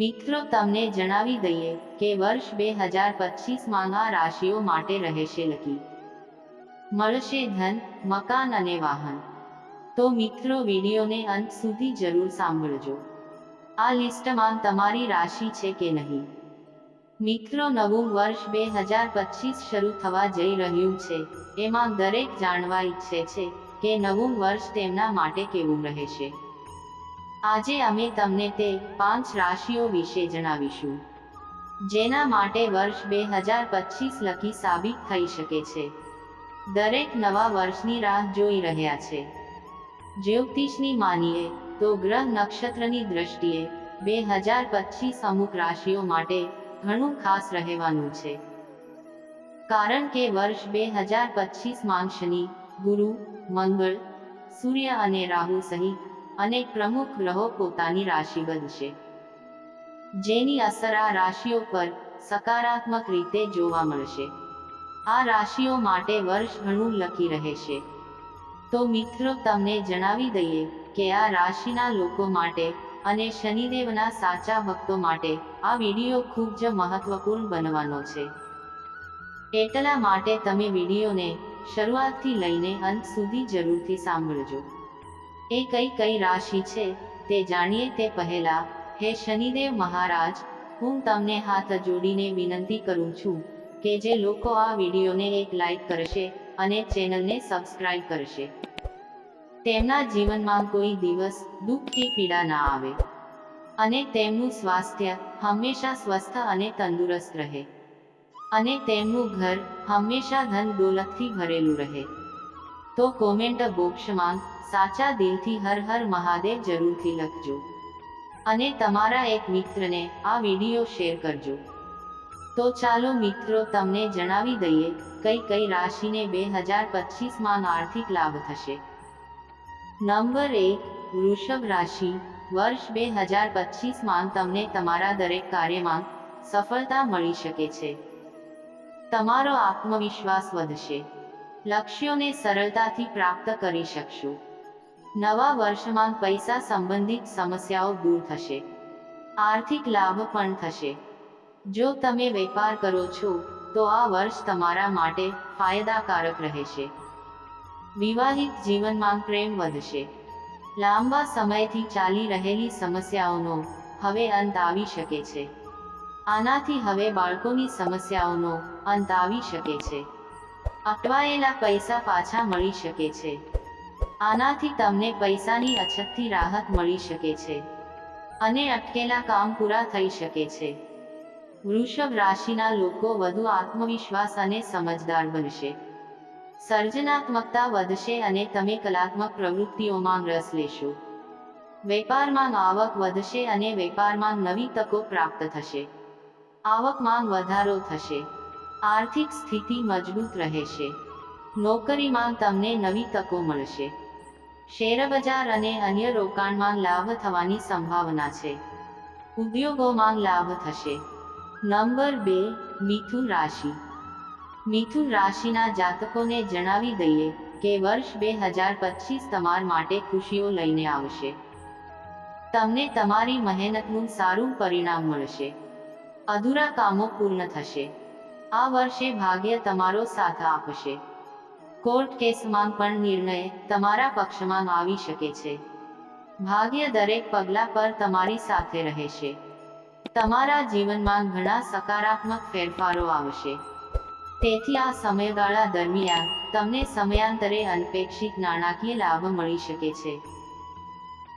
મિત્રો, તમને જણાવી દઈએ કે વર્ષ બે હજાર પચીસમાં આ રાશિઓ માટે રહેશે લકી. મળશે ધન, મકાન અને વાહન. તો મિત્રો, વિડીયોને અંત સુધી જરૂર સાંભળજો. આ લિસ્ટમાં તમારી રાશિ છે કે નહીં? મિત્રો, નવું વર્ષ બે હજાર પચીસ શરૂ થવા જઈ રહ્યું છે. એમાં દરેક જાણવા ઈચ્છે છે કે નવું વર્ષ તેમના માટે કેવું રહેશે? આજે અમે તમને તે પાંચ રાશિઓ વિશે જણાવીશું, જેના માટે વર્ષ બે હજાર પચીસ લકી સાબિત થઈ શકે છે. દરેક નવા વર્ષની રાહ જોઈ રહ્યા છે. જ્યોતિષની માનીએ તો ગ્રહ નક્ષત્રની દ્રષ્ટિએ બે હજાર પચીસ અમુક રાશિઓ માટે ઘણું ખાસ રહેવાનું છે. કારણ કે વર્ષ બે હજાર પચીસમાં શનિ ગુરુ, મંગળ, સૂર્ય અને રાહુ સહિત અનેક પ્રમુખ ગ્રહો પોતાની રાશિ બદલશે જેની અસર આ રાશિઓ પર સકારાત્મક રીતે જોવા મળશે. આ રાશિઓ માટે વર્ષ ઘણું લકી રહેશે. તો મિત્રો, તમને જણાવી દઈએ કે આ રાશિના લોકો માટે અને શનિદેવના સાચા ભક્તો માટે આ વીડિયો ખૂબ જ મહત્વપૂર્ણ બનવાનો છે. એટલા માટે તમે વિડીયોને શરૂઆતથી લઈને અંત સુધી જરૂરથી સાંભળજો. એ કઈ કઈ રાશિ છે તે જાણીએ તે પહેલા, હે શનિદેવ મહારાજ, હું તમને હાથ જોડીને વિનંતી કરું છું કે જે લોકો આ વિડીયોને એક લાઈક કરશે અને ચેનલને સબસ્ક્રાઇબ કરશે. તેમના જીવનમાં કોઈ દિવસ દુઃખ કે પીડા ના આવે. અને તેમનું સ્વાસ્થ્ય હંમેશા સ્વસ્થ અને તંદુરસ્ત રહે. અને તેમનું ઘર હંમેશા ધન દોલતથી ભરેલું રહે. તો કોમેન્ટ બોક્સમાં સાચા દિલથી હર હર મહાદેવ જરૂરથી લખજો. અને તમારા એક મિત્રને આ વીડિયો શેર કરજો. તો ચાલો મિત્રો તમને જણાવી દઈએ, કઈ કઈ રાશિને બે હજાર પચીસમાં આર્થિક લાભ થશે. નંબર એક, વૃષભ રાશિ, વર્ષ બે હજાર પચીસમાં તમને તમારા દરેક કાર્યમાં સફળતા મળી શકે છે. તમારો આત્મવિશ્વાસ વધશે. લક્ષ્યોને સરળતાથી પ્રાપ્ત કરી શકશો. નવા વર્ષમાં પૈસા સંબંધિત સમસ્યાઓ દૂર થશે. આર્થિક લાભ પણ થશે. જો તમે વેપાર કરો છો, તો આ વર્ષ તમારા માટે ફાયદાકારક રહેશે. વિવાહિત જીવનમાં પ્રેમ વધશે. લાંબા સમયથી ચાલી રહેલી સમસ્યાઓનો હવે અંત આવી શકે છે. આનાથી હવે બાળકોની સમસ્યાઓનો અંત આવી શકે છે. અટવાયેલા પૈસા પાછા મળી શકે છે. આનાથી તમને પૈસાની અછતથી રાહત મળી શકે છે. અને અટકેલા કામ પૂરા થઈ શકે છે. વૃષભ રાશિના લોકો વધુ આત્મવિશ્વાસ અને સમજદાર બનશે. સર્જનાત્મકતા વધશે અને તમે કલાત્મક પ્રવૃત્તિઓમાં રસ લેશો. વેપારમાં આવક વધશે અને વેપારમાં નવી તકો પ્રાપ્ત થશે. આવકમાં વધારો થશે. આર્થિક સ્થિતિ મજબૂત રહેશે. નોકરીમાં તમને નવી તકો મળશે. શેરબજાર અને અન્ય રોકાણમાં લાભ થવાની સંભાવના છે. ઉદ્યોગોમાં લાભ થશે. નંબર બે, મિથુન રાશિ. મિથુન રાશિના જાતકોને જણાવી દઈએ કે વર્ષ બે હજાર પચીસ તમાર માટે ખુશીઓ લઈને આવશે. તમને તમારી મહેનતનું સારું પરિણામ મળશે. અધૂરા કામો પૂર્ણ થશે. આ વર્ષે ભાગ્ય તમારો સાથ આપશે. કોર્ટ કેસમાં પણ નિર્ણય તમારા પક્ષમાં આવી શકે છે. ભાગ્ય દરેક પગલા પર તમારી સાથે રહેશે. તમારા જીવનમાં ઘણા સકારાત્મક ફેરફારો આવશે. તેથી આ સમયગાળા દરમિયાન તમને સમયાંતરે અનપેક્ષિત નાણાકીય લાભ મળી શકે છે.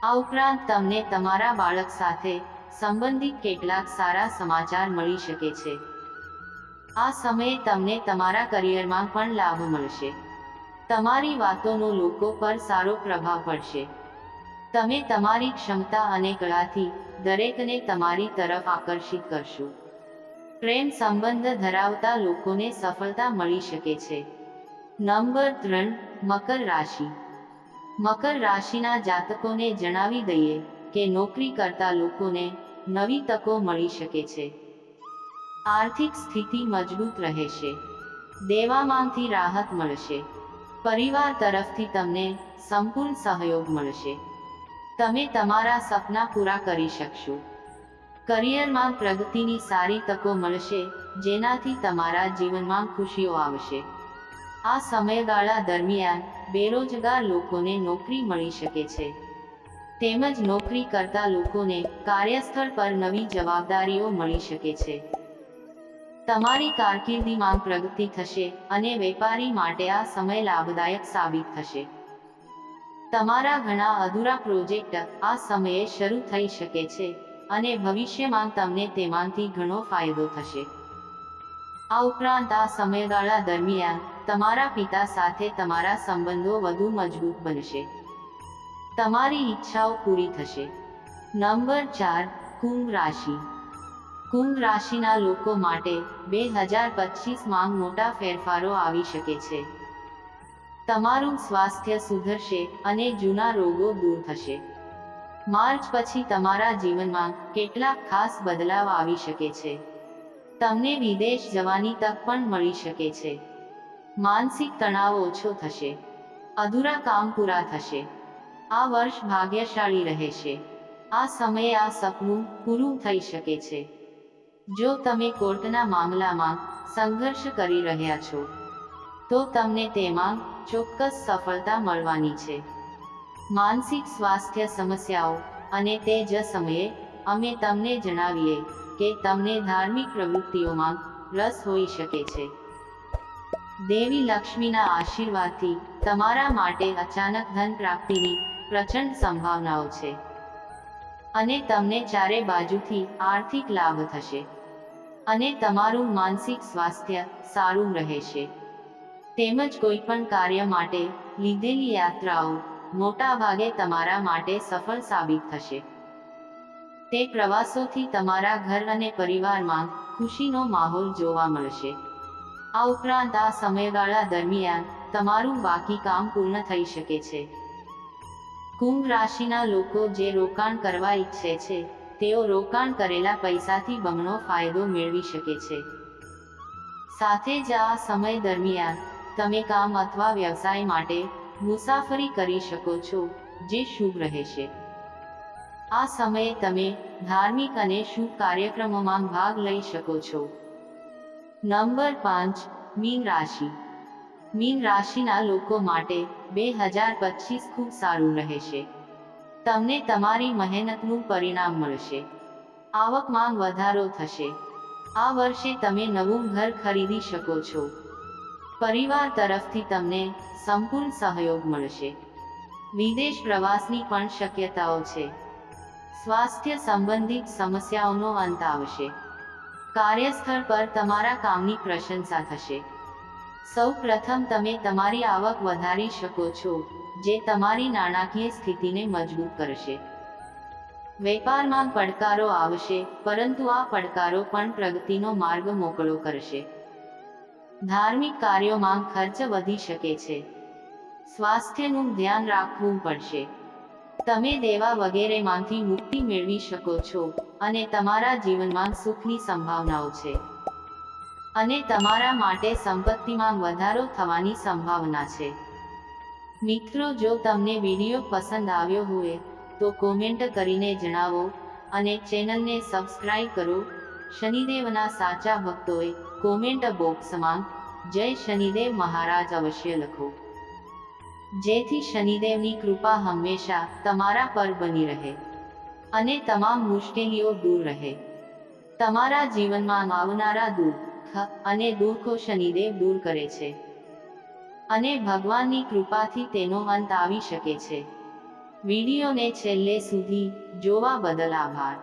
આ ઉપરાંત તમને તમારા બાળક સાથે સંબંધિત કેટલાક સારા સમાચાર મળી શકે છે. આ સમયે તમને તમારા કરિયરમાં પણ લાભ મળશે. તમારી વાતોનો લોકો પર સારો પ્રભાવ પડશે. તમે તમારી ક્ષમતા અને કળાથી દરેકને તમારી તરફ આકર્ષિત કરશો. પ્રેમ સંબંધ ધરાવતા લોકોને સફળતા મળી શકે છે. નંબર ત્રણ, મકર રાશિ. મકર રાશિના જાતકોને જણાવી દઈએ કે નોકરી કરતા લોકોને નવી તકો મળી શકે છે. આર્થિક સ્થિતિ મજબૂત રહેશે. દેવામાંથી રાહત મળશે. પરિવાર તરફથી તમને સંપૂર્ણ સહયોગ મળશે. તમે તમારા સપના પૂરા કરી શકશો. કરિયરમાં પ્રગતિની સારી તકો મળશે, જેનાથી તમારા જીવનમાં ખુશીઓ આવશે. આ સમયગાળા દરમિયાન બેરોજગાર લોકોને નોકરી મળી શકે છે. તેમજ નોકરી કરતા લોકોને કાર્યસ્થળ પર નવી જવાબદારીઓ મળી શકે છે. તમારી કારકિર્દીમાં પ્રગતિ થશે અને વેપારી માટે આ સમય લાભદાયક સાબિત થશે. તમારા ઘણા અધૂરા પ્રોજેક્ટ આ સમયે શરૂ થઈ શકે છે અને ભવિષ્યમાં તમને તેમાંથી ઘણો ફાયદો થશે. આ ઉપરાંત આ સમયગાળા દરમિયાન તમારા પિતા સાથે તમારા સંબંધો વધુ મજબૂત બનશે. તમારી ઈચ્છાઓ પૂરી થશે. નંબર ચાર, કુંભ રાશિ. કુંભ રાશિના લોકો માટે બે હજાર પચીસમાં મોટા ફેરફારો આવી શકે છે. તમારું સ્વાસ્થ્ય સુધરશે અને જૂના રોગો દૂર થશે. માર્ચ પછી તમારા જીવનમાં કેટલાક ખાસ બદલાવ આવી શકે છે. તમને વિદેશ જવાની તક પણ મળી શકે છે. માનસિક તણાવ ઓછો થશે. અધૂરા કામ પૂરા થશે. આ વર્ષ ભાગ્યશાળી રહેશે. આ સમયે આ સપનું પૂરું થઈ શકે છે. જો તમે કોર્ટના મામલામાં સંઘર્ષ કરી રહ્યા છો, તો તમને તેમાં ચોક્કસ સફળતા મળવાની છે. માનસિક સ્વાસ્થ્ય સમસ્યાઓ અને તે જ સમયે અમે તમને જણાવીએ કે તમને ધાર્મિક પ્રવૃત્તિઓમાં રસ હોઈ શકે છે. દેવી લક્ષ્મીના આશીર્વાદથી તમારા માટે અચાનક ધન પ્રાપ્તિની પ્રચંડ સંભાવનાઓ છે. અને તમને ચારે બાજુથી આર્થિક લાભ થશે. અને તમારું માનસિક સ્વાસ્થ્ય સારું રહેશે. તેમજ કોઈ પણ કાર્ય માટે લીધેલી યાત્રાઓ મોટા ભાગે તમારા માટે સફળ સાબિત થશે. તે પ્રવાસોથી તમારા ઘર અને પરિવારમાં ખુશીનો માહોલ જોવા મળશે. આ ઉપરાંત આ સમયગાળા દરમિયાન તમારું બાકી કામ પૂર્ણ થઈ શકે છે. કુંભ રાશિના લોકો જે રોકાણ કરવા ઈચ્છે છે તેઓ રોકાણ કરેલા પૈસાથી બમણો ફાયદો મેળવી શકે છે. સાથે જ આ સમય દરમિયાન, તમે કામ અથવા વ્યવસાય માટે મુસાફરી કરી શકો છો, જે શુભ રહેશે. આ સમયે તમે ધાર્મિક અને શુભ કાર્યક્રમોમાં ભાગ લઈ શકો છો. નંબર પાંચ, મીન રાશિ. મીન રાશિના લોકો માટે બે હજાર પચીસ ખૂબ સારું રહેશે. તમને તમારી મહેનતનું પરિણામ મળશે. આવકમાં વધારો થશે. આ વર્ષે તમે નવું ઘર ખરીદી શકો છો. પરિવાર તરફથી તમને સંપૂર્ણ સહયોગ મળશે. વિદેશ પ્રવાસની પણ શક્યતાઓ છે. સ્વાસ્થ્ય સંબંધિત સમસ્યાઓનો અંત આવશે. કાર્યસ્થળ પર તમારા કામની પ્રશંસા થશે. સૌ પ્રથમ તમે તમારી આવક વધારી શકો છો. જે તમારી નાણાકીય સ્થિતિને મજબૂત કરશે. વેપારમાં પડકારો આવશે, પરંતુ આ પડકારો પણ પ્રગતિનો માર્ગ મોકળો કરશે. ધાર્મિક કાર્યોમાં ખર્ચ વધી શકે છે. સ્વાસ્થ્યનું ધ્યાન રાખવું પડશે. તમે દેવા વગેરેમાંથી મુક્તિ મેળવી શકો છો, અને તમારા જીવનમાં સુખની સંભાવનાઓ છે. અને તમારા માટે સંપત્તિમાં વધારો થવાની સંભાવના છે. મિત્રો, જો તમને વીડિયો પસંદ આવ્યો હોય, તો કોમેન્ટ કરીને જણાવો અને ચેનલને સબસ્ક્રાઈબ કરો. શનિદેવના સાચા ભક્તોએ કોમેન્ટ બોક્સમાં જય શનિદેવ મહારાજ અવશ્ય લખો. જેથી શનિદેવની કૃપા હંમેશા તમારા પર બની રહે અને તમામ મુશ્કેલીઓ દૂર રહે. તમારા જીવનમાં આવનારા દુઃખ અને દુઃખો શનિદેવ દૂર કરે છે. અને ભગવાનની કૃપાથી તેનો અંત આવી શકે છે. વિડીયોને છેલ્લે સુધી જોવા બદલ આભાર.